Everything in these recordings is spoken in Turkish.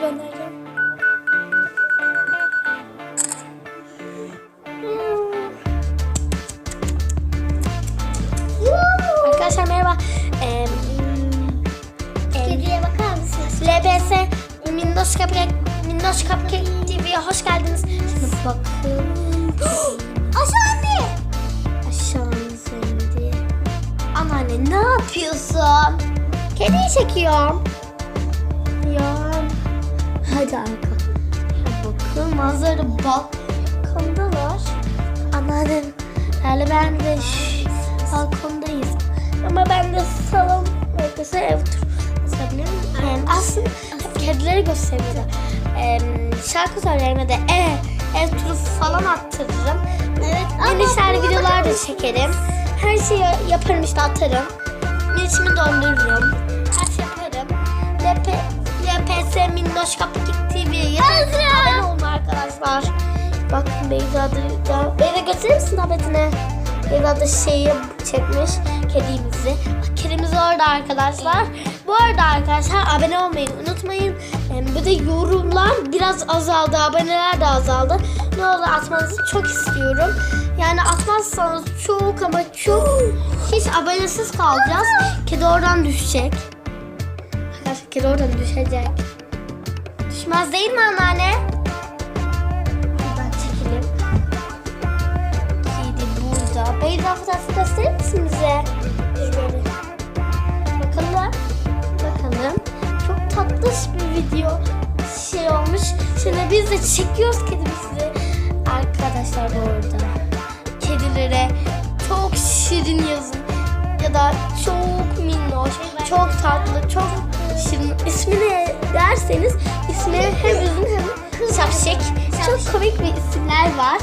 göndereceğim. Arkadaşlar merhaba. Ee, Kediye bakar mısınız? LBS Minnoş Cupcake Minnoş Cupcake TV'ye hoş geldiniz. Şimdi bakın. Aşağı indi. Aşağınıza indi. Anneanne ne yapıyorsun? Kediyi çekiyorum. Hadi arka. Bakın manzara balkondalar. Anneannem. Yani ben de balkondayız. Ama ben de salon arkası ev turu atabilirim. Yani aslında hep kedileri gösteriyorum. Ee, şarkı söylerim ya da ev, ev turu falan attırırım. Evet. Yeni işler videolar da çekerim. Her şeyi yaparım işte atarım. İçimi dondururum. LPS Minnoş Kapıkik TV'ye abone olun arkadaşlar. Bakın Beyza da, Beyza gösterir misin tabletine? Beyza da şeyi çekmiş kedimizi. Bak, Kedimiz orada arkadaşlar. Bu arada arkadaşlar abone olmayı unutmayın. Bir de yorumlar biraz azaldı. Aboneler de azaldı. Ne olur atmanızı çok istiyorum. Yani atmazsanız çok ama çok hiç abonesiz kalacağız. Kedi oradan düşecek. Arkadaşlar kedi oradan düşecek. Düşmez değil mi anneanne? Buradan çekelim. Kedi burada. Beyza fotoğrafı gösterir misin bize? Bakalım. Bakalım. Çok tatlış bir video şey olmuş. Şimdi biz de çekiyoruz kedimizi. Arkadaşlar bu arada. Kedilere çok şirin yazın. Ya da çok minnoş, çok tatlı, çok şirin. İsmini derseniz ismi hem uzun hem şapşik. Çok komik bir isimler var.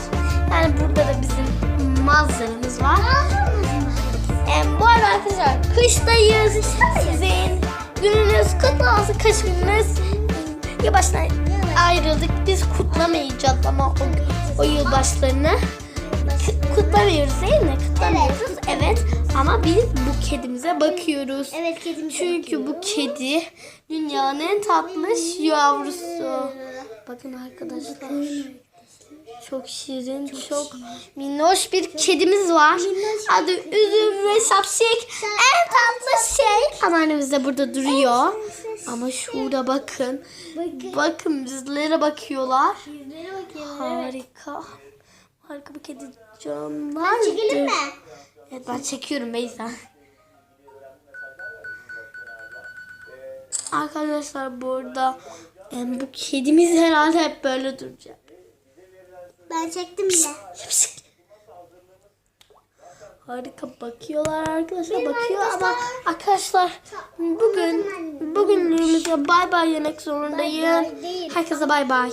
Yani burada da bizim manzaramız var. Em, bu arada arkadaşlar kıştayız. Sizin gününüz kutlu olsun. Kış gününüz yılbaşına ayrıldık. Biz kutlamayacağız ama o, o yılbaşlarını kutlamıyoruz değil mi? Kutlamıyoruz. Evet. Ama biz bu kedimize bakıyoruz. Evet kedim Çünkü bu kedi dünyanın en tatlış yavrusu. Bakın arkadaşlar. Çok şirin, çok, minnoş bir kedimiz var. Adı Üzüm ve Şapşik. En tatlı şey. Anneannemiz de burada duruyor. Ama şurada bakın. Bakın bizlere bakıyorlar. Yüzlere bakıyorum. Harika. Harika bir kedi canlar. Çekelim mi? Evet ben çekiyorum Beyza. Arkadaşlar burada em, bu kedimiz herhalde hep böyle duracak. Ben çektim bile. Harika bakıyorlar arkadaşlar bakıyor ama arkadaşlar bugün bugünlüğümüzde bay bay yemek zorundayım. Bay değil. Herkese bay bay.